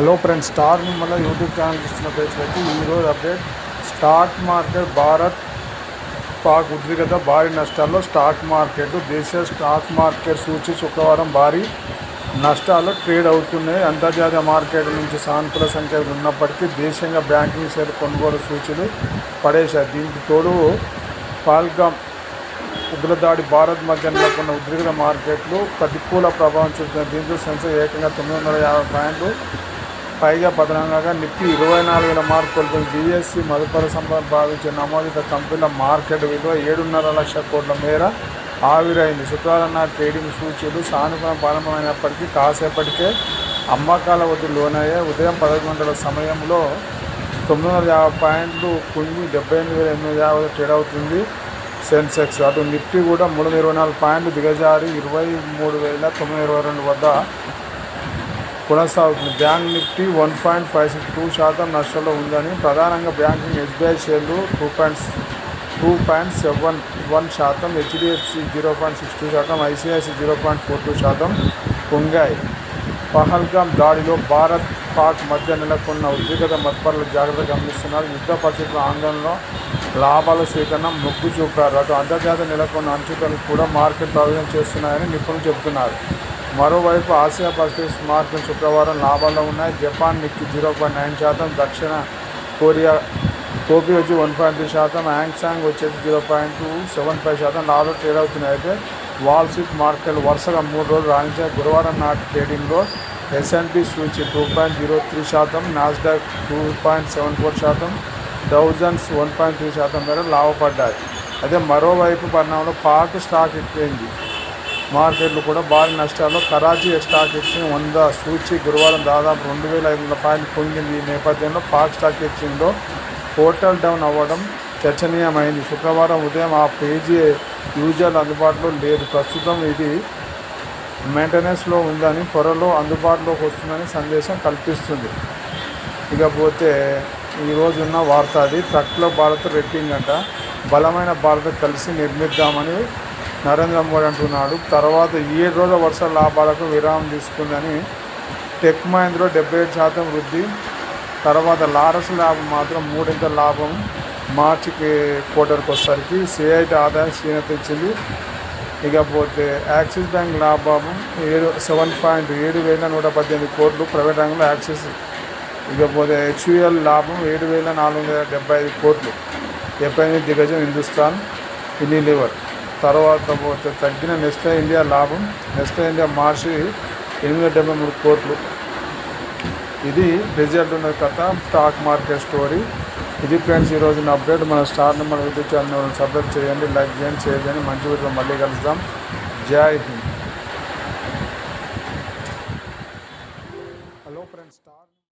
Hello friends star మిమ్మల్ని YouTube channel చూస్తున్న ప్రజలకి ఈరోజు update stock market Bharat Pak ఉద్రిక్తత భారీ నష్టాల్లో స్టాక్ మార్కెట్ దేశీయ స్టాక్ మార్కెట్ సూచి శుక్రవారం భారీ నష్టాల్లో ట్రేడ్ అవుతున్నాయి. అంతర్జాతీయ మార్కెట్ నుంచి సానుకూల సంఖ్యలు ఉన్నప్పటికీ దేశంగా బ్యాంకింగ్ షేర్ కొనుగోలు సూచీలు పడేశాయి. దీనికి తోడు పాల్గామ్ ఉగ్రదాడి భారత్ మధ్య నెలకొన్న ఉద్రిక్త మార్కెట్లు ప్రతికూల ప్రభావం చూపుతున్న దీంతో సెన్సెక్స్ ఏకంగా తొమ్మిది వందల యాభై పాయింట్లు పైగా పదనంగా నిప్పి ఇరవై నాలుగు వేల మార్కు కోల్పోయింది. మదుపర సంపద భావించే నమోదిత కంపెనీల మార్కెట్ విలువ ఏడున్నర లక్షల కోట్ల మేర ఆవిరైంది. శుక్రవారం నాటి ట్రేడింగ్ సూచీలు సానుకూల ప్రారంభమైనప్పటికీ కాసేపటికే అమ్మకాల ఒత్తిడి లోనయ్యే ఉదయం పదకొండు గంటల సమయంలో తొమ్మిది వందల యాభై పాయింట్లు కుంగి డెబ్బై ఎనిమిది వేల ఎనిమిది యాభై ట్రేడ్ అవుతుంది సెన్సెక్స్. అటు నిఫ్టీ కూడా మూడు వందల ఇరవై నాలుగు పాయింట్లు దిగజారి ఇరవై మూడు వేల తొమ్మిది ఇరవై రెండు వద్ద కొనసాగుతుంది. Bank nifty one point five six two శాతం నష్టంలో ఉందని ప్రధానంగా బ్యాంకింగ్ ఎస్బీఐ షేర్లు two point two point seven one శాతం HDFC zero point six two శాతం ICIC zero point four two శాతం పొంగాయి. పహల్గామ్ దాడిలో భారత్ పాక్ మధ్య నెలకొన్న ఉద్రిగత మత్పరులు జాగ్రత్త గమనిస్తున్నారు. యుద్ధ పరిస్థితుల ఆందోళనలో లాభాల స్వీకరణ మొగ్గు చూపారు. అటు అంతర్జాతీయ నెలకొన్న అంచుకలు కూడా మార్కెట్ ప్రభావితం చేస్తున్నాయని నిపుణులు చెబుతున్నారు. మరోవైపు ఆసియా పసిఫిక్ మార్కెట్ శుక్రవారం లాభాల్లో ఉన్నాయి. Japan Nikkei zero point nine శాతం దక్షిణ కొరియా టోపీ వచ్చి వన్ పాయింట్ త్రీ శాతం యాంగ్సాంగ్ వచ్చేసి zero point two seven five శాతం. లాభాలు ట్రేడ్ అవుతున్నాయి. అయితే వాల్ స్ట్రీట్ మార్కెట్లు వరుసగా మూడు రోజులు రాణించే గురువారం నాటి ట్రేడింగ్లో ఎస్ఎన్పి సూచి టూ పాయింట్ జీరో త్రీ శాతం Nasdaq two point seven four శాతం థౌజండ్స్ వన్ పాయింట్ త్రీ శాతం మేర లాభపడ్డాయి. అదే మరోవైపు పరిణామంలో పాక్ స్టాక్ ఎక్కింది మార్కెట్లు కూడా భారీ నష్టాల్లో కరాచీ స్టాక్ ఎక్స్చేంజ్ వంద సూచి గురువారం దాదాపు రెండు వేల ఐదు వందల పాయింట్లు పొంగింది ఈ నేపథ్యంలో పాక్ స్టాక్ ఎక్స్చేంజ్లో పోర్టల్ డౌన్ అవ్వడం చర్చనీయమైంది. శుక్రవారం ఉదయం ఆ పేజీ యూజర్ అందుబాటులో లేదు. ప్రస్తుతం ఇది మెయింటెనెన్స్లో ఉందని త్వరలో అందుబాటులోకి వస్తుందని సందేశం కల్పిస్తుంది. ఇకపోతే ఈరోజు ఉన్న వార్త అది. ట్రక్లో భారత్ రెట్టింగ్ అంట. బలమైన భారత్ కలిసి నిర్మిద్దామని నరేంద్ర మోడీ అంటున్నాడు. తర్వాత ఏడు రోజుల వర్ష లాభాలకు విరామం తీసుకుందని టెక్ మహేంద్ర డెబ్బై ఏడు శాతం వృద్ధి తర్వాత లారస్ లాభం మాత్రం మూడింత లాభం మార్చికి క్వార్టర్కి వచ్చేసరికి సిఐటి ఆదాయం క్షీణత ఇచ్చింది. ఇకపోతే యాక్సిస్ బ్యాంక్ లాభం ఏడు సెవెన్ పాయింట్ ఏడు వేల నూట పద్దెనిమిది కోట్లు ప్రైవేట్ రంగంలో యాక్సిస్. ఇకపోతే హెచ్యుఎల్ లాభం ఏడు వేల నాలుగు వందల డెబ్బై ఐదు కోట్లు. డెబ్బై దిగజం దిగ్గజం హిందుస్థాన్ లివర్ తర్వాత పోతే తగ్గిన నెస్లే ఇండియా లాభం. నెస్లే ఇండియా మార్చి ఎనిమిది వందల డెబ్బై మూడు కోట్లు. ఇది రిజల్ట్ ఉన్న కథ స్టాక్ మార్కెట్ స్టోరీ ఇది ఫ్రెండ్స్ ఈరోజు నా అప్డేట్ మన star number YouTube channel subscribe చేయండి లైక్ చేయండి షేర్ చేయండి. మంచి వీడియో మళ్ళీ కలుద్దాం. జై హింద్.